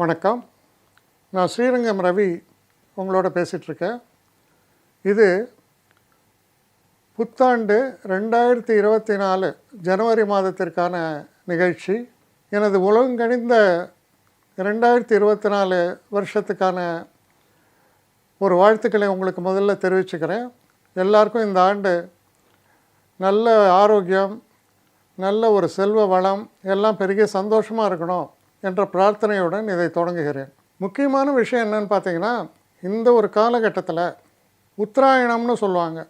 வணக்கம். நான் ஸ்ரீரங்கம் ரவி உங்களோட பேசிகிட்ருக்கேன் இது புத்தாண்டு ரெண்டாயிரத்தி இருபத்தி நாலு ஜனவரி மாதத்திற்கான நிகழ்ச்சி. எனது உலகங்கணிந்த ரெண்டாயிரத்தி இருபத்தி நாலு வருஷத்துக்கான ஒரு வாழ்த்துக்களை உங்களுக்கு முதல்ல தெரிவிச்சுக்கிறேன். எல்லாருக்கும் இந்த ஆண்டு நல்ல ஆரோக்கியம் நல்ல ஒரு செல்வ வளம் எல்லாம் பெருகிய சந்தோஷமாக இருக்கணும். என்ற பிரார்த்தனையுடன் இதை தொடங்குகிறேன். முக்கியமான விஷயம் என்னன்னு பார்த்தீங்கன்னா இந்த ஒரு காலகட்டத்தில் உத்தராயணம்னு சொல்லுவாங்க.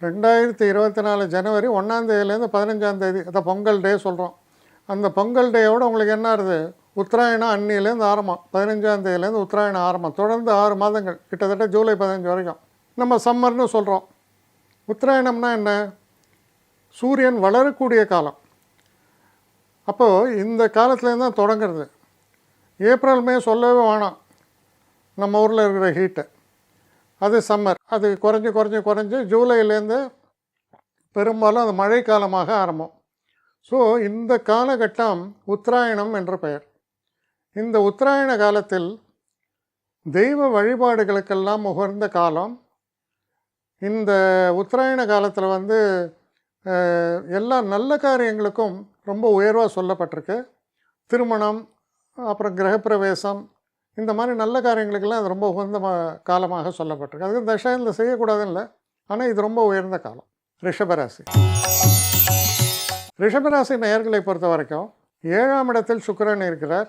ரெண்டாயிரத்தி இருபத்தி நாலு ஜனவரி ஒன்றாந்தேதியிலேருந்து பதினஞ்சாந்தேதி அதை பொங்கல் டே சொல்கிறோம் அந்த பொங்கல் டேயோட உங்களுக்கு என்ன ஆகுது உத்தராயணம் அன்னியிலேருந்து ஆரம்பம். பதினஞ்சாந்தேதியிலேருந்து உத்தராயணம் ஆரம்பம். தொடர்ந்து ஆறு மாதங்கள். கிட்டத்தட்ட ஜூலை பதினஞ்சு வரைக்கும். நம்ம சம்மர்னு சொல்கிறோம் உத்தராயணம்னா என்ன? சூரியன் வளரக்கூடிய காலம். அப்போது இந்த காலத்துலேருந்து தான் தொடங்குறது. ஏப்ரல் மே சொல்லவே வேணாம். நம்ம ஊரில் இருக்கிற ஹீட்டு அது சம்மர் அது குறைஞ்சி குறைஞ்சி குறைஞ்சி ஜூலைலேருந்து பெரும்பாலும் அது மழைக்காலமாக ஆரம்பம். ஸோ இந்த காலகட்டம் உத்தராயணம் என்ற பெயர். இந்த உத்தராயண காலத்தில் தெய்வ வழிபாடுகளுக்கெல்லாம் உகர்ந்த காலம். இந்த உத்தராயண காலத்தில் வந்து எல்லா நல்ல காரியங்களுக்கும் ரொம்ப உயர்வாக சொல்லப்பட்டிருக்கு. திருமணம் அப்புறம் கிரகப்பிரவேசம் இந்த மாதிரி நல்ல காரியங்களுக்கெல்லாம் அது ரொம்ப உகந்த காலமாக சொல்லப்பட்டிருக்கு. அதுக்கு தசாயத்தில் செய்யக்கூடாதுன்னு இல்லை ஆனால் இது ரொம்ப உயர்ந்த காலம். ரிஷபராசி. ரிஷபராசி நேயர்களை பொறுத்த வரைக்கும் ஏழாம் இடத்தில் சுக்கரன் இருக்கிறார்.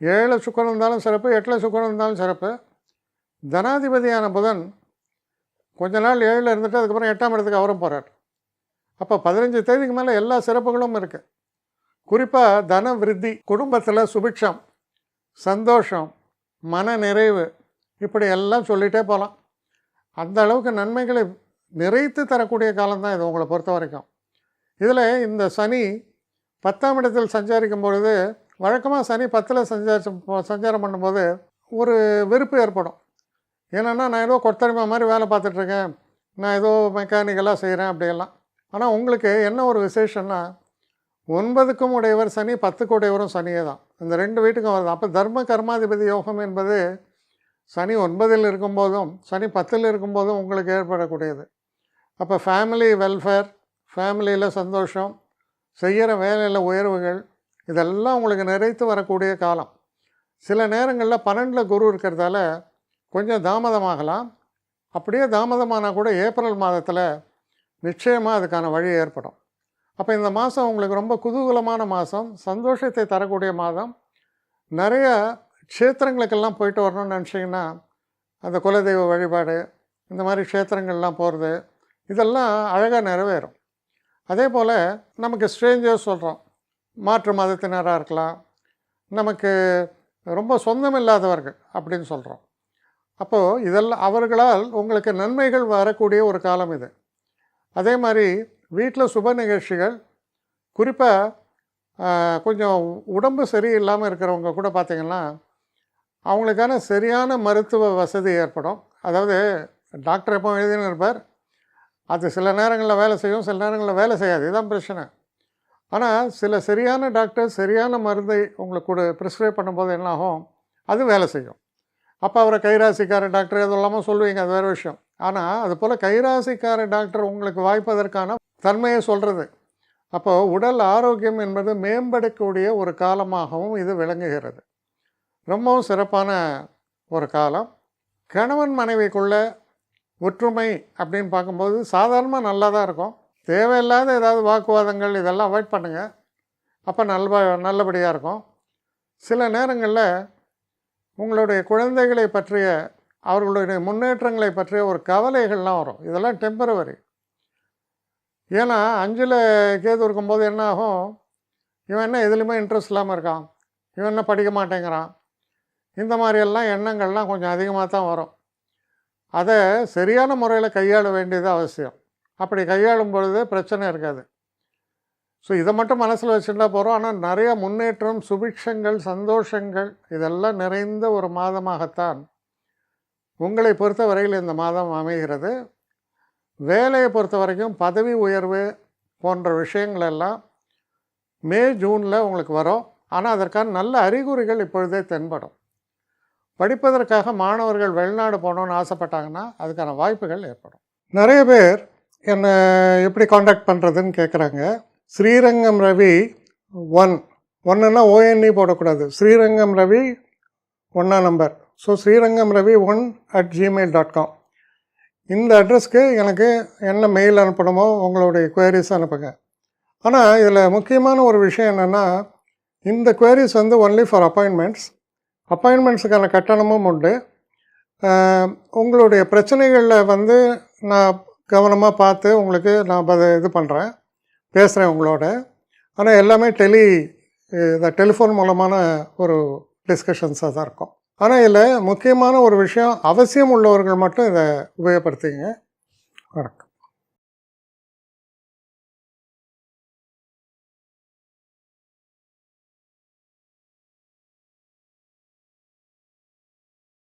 ஏழு சுக்கரன் இருந்தாலும் சிறப்பு எட்டில் சுக்கரன் இருந்தாலும் சிறப்பு. தனாதிபதியான புதன் கொஞ்ச நாள் ஏழில் இருந்துட்டு அதுக்கப்புறம் எட்டாம் இடத்துக்கு அவரும் போகிறார் அப்போ பதினஞ்சு தேதிக்கு மேலே எல்லா சிறப்புகளும் இருக்குது குறிப்பாக தன விருத்தி குடும்பத்தில் சுபிக்ஷம் சந்தோஷம் மன நிறைவு இப்படி எல்லாம் சொல்லிகிட்டே போகலாம் அந்த அளவுக்கு நன்மைகளை நிறைத்து தரக்கூடிய காலம்தான் இது உங்களை பொறுத்த வரைக்கும். இதில் இந்த சனி பத்தாம் இடத்தில் சஞ்சாரிக்கும் பொழுது வழக்கமாக சனி பத்தில் சஞ்சாரி சஞ்சாரம் பண்ணும்போது ஒரு வெறுப்பு ஏற்படும். ஏன்னா நான் ஏதோ கொத்தடிமை மாதிரி வேலை பார்த்துட்ருக்கேன் நான் ஏதோ மெக்கானிக்கலாக செய்கிறேன் அப்படியெல்லாம். ஆனால் உங்களுக்கு என்ன ஒரு விசேஷம்னா ஒன்பதுக்கும் உடையவர் சனி பத்துக்கு உடையவரும் சனியே தான். இந்த ரெண்டு வீட்டுக்கும் வருது அப்போ தர்ம கர்மாதிபதி யோகம் என்பது சனி ஒன்பதில் இருக்கும்போதும் சனி பத்தில் இருக்கும்போதும் உங்களுக்கு ஏற்படக்கூடியது. அப்போ ஃபேமிலி வெல்ஃபேர் ஃபேமிலியில் சந்தோஷம் செய்கிற வேலையில் உயர்வுகள் இதெல்லாம் உங்களுக்கு நிறைத்து வரக்கூடிய காலம். சில நேரங்களில் பன்னெண்டில் குரு இருக்கிறதால கொஞ்சம் தாமதமாகலாம். அப்படியே தாமதமானால் கூட ஏப்ரல் மாதத்தில் நிச்சயமாக அதுக்கான வழி ஏற்படும். அப்போ இந்த மாதம் உங்களுக்கு ரொம்ப குதூகலமான மாதம் சந்தோஷத்தை தரக்கூடிய மாதம். நிறைய க்ஷேத்திரங்களுக்கெல்லாம் போயிட்டு வரணும்னு நினச்சிங்கன்னா அந்த குலதெய்வ வழிபாடு இந்த மாதிரி க்ஷேத்திரங்கள்லாம் போகிறது இதெல்லாம் அழகாக நிறைவேறும். அதே போல் நமக்கு ஸ்ட்ரேஞ்சர்ஸ் சொல்கிறோம் மாற்று மதத்தினராக இருக்கலாம். நமக்கு ரொம்ப சொந்தம் இல்லாதவர்கள் அப்படின்னு சொல்கிறோம் அப்போது இதெல்லாம் அவர்களால் உங்களுக்கு நன்மைகள் வரக்கூடிய ஒரு காலம் இது. அதே மாதிரி வீட்டில் சுப நிகழ்ச்சிகள் குறிப்பாக கொஞ்சம் உடம்பு சரியில்லாமல் இருக்கிறவங்க கூட பார்த்திங்கன்னா அவங்களுக்கான சரியான மருத்துவ வசதி ஏற்படும். அதாவது டாக்டர் எப்போ எழுதின்னு இருப்பார் அது சில நேரங்களில் வேலை செய்யும் சில நேரங்களில் வேலை செய்யாது. இதுதான் பிரச்சனை. ஆனால் சில சரியான டாக்டர் சரியான மருந்தை உங்களுக்கு கூட ப்ரிஸ்கிரைப் பண்ணும்போது என்னாகும் அது வேலை செய்யும். அப்போ அவரை கைராசிக்கார டாக்டர் எதுவும் இல்லாமல் சொல்லுவீங்க அது வேறு விஷயம். ஆனால் அது போல் கைராசிக்கார டாக்டர் உங்களுக்கு வாய்ப்பதற்கான தன்மையை சொல்கிறது அப்போது உடல் ஆரோக்கியம் என்பது மேம்படக்கூடிய ஒரு காலமாகவும் இது விளங்குகிறது. ரொம்பவும் சிறப்பான ஒரு காலம். கணவன் மனைவிக்குள்ள ஒற்றுமை அப்படின்னு பார்க்கும்போது சாதாரணமாக நல்லா தான் இருக்கும். தேவையில்லாத ஏதாவது வாக்குவாதங்கள் இதெல்லாம் அவாய்ட் பண்ணுங்கள் அப்போ நல்ல நல்லபடியாக இருக்கும். சில நேரங்களில் உங்களுடைய குழந்தைகளை பற்றிய அவர்களுடைய முன்னேற்றங்களை பற்றிய ஒரு கவலைகள்லாம் வரும். இதெல்லாம் டெம்பரவரி ஏன்னா அஞ்சில் கேது இருக்கும்போது என்ன ஆகும்? இவன் என்ன எதுலேயுமே இன்ட்ரெஸ்ட் இல்லாமல் இருக்கான். இவன் என்ன படிக்க மாட்டேங்கிறான். இந்த மாதிரியெல்லாம் எண்ணங்கள்லாம் கொஞ்சம் அதிகமாக தான் வரும். அதை சரியான முறையில் கையாள வேண்டியது அவசியம். அப்படி கையாளும் பொழுது பிரச்சனை இருக்காது. ஸோ இதை மட்டும் மனசில் வச்சுட்டா போகிறோம் ஆனால் நிறைய முன்னேற்றம் சுபிக்ஷங்கள் சந்தோஷங்கள் இதெல்லாம் நிறைந்த ஒரு மாதமாகத்தான் உங்களை பொறுத்த வரையில் இந்த மாதம் அமைகிறது. வேலையை பொறுத்த வரைக்கும் பதவி உயர்வு போன்ற விஷயங்கள் எல்லாம் மே ஜூனில் உங்களுக்கு வரும். ஆனால் அதற்கான நல்ல அறிகுறிகள் இப்பொழுதே தென்படும். படிப்பதற்காக மாணவர்கள் வெளிநாடு போகணுன்னு ஆசைப்பட்டாங்கன்னா அதுக்கான வாய்ப்புகள் ஏற்படும். நிறைய பேர் என்னை எப்படி காண்டாக்ட் பண்ணுறதுன்னு கேட்குறாங்க ஸ்ரீரங்கம் ரவி ஒன் ஒன்றுன்னா ஓஎன்இ போடக்கூடாது. ஸ்ரீரங்கம் ரவி ஒன்றா number so Srirangam Ravi one at Gmail dot com இந்த அட்ரஸ்க்கு எனக்கு என்ன மெயில் அனுப்பணுமோ உங்களுடைய குவரிஸ் அனுப்புங்க. ஆனால் இதில் முக்கியமான ஒரு விஷயம் என்னென்னா இந்த குவரிஸ் வந்து ஒன்லி ஃபார் அப்பாயின்மெண்ட்ஸ் அப்பாயின்மெண்ட்ஸுக்கான கட்டணமும் உண்டு. உங்களுடைய பிரச்சனைகளில் வந்து நான் கவனமாக பார்த்து உங்களுக்கு நான் அதை இது பண்ணுறேன் பேசுகிறேன் உங்களோட. ஆனால் எல்லாமே டெலி இந்த டெலிஃபோன் மூலமான ஒரு டிஸ்கஷன்ஸாக தான் இருக்கும். ஆனால் இதில் முக்கியமான ஒரு விஷயம் அவசியம் உள்ளவர்கள் மட்டும் இதை உபயோகப்படுத்திங்க வணக்கம்.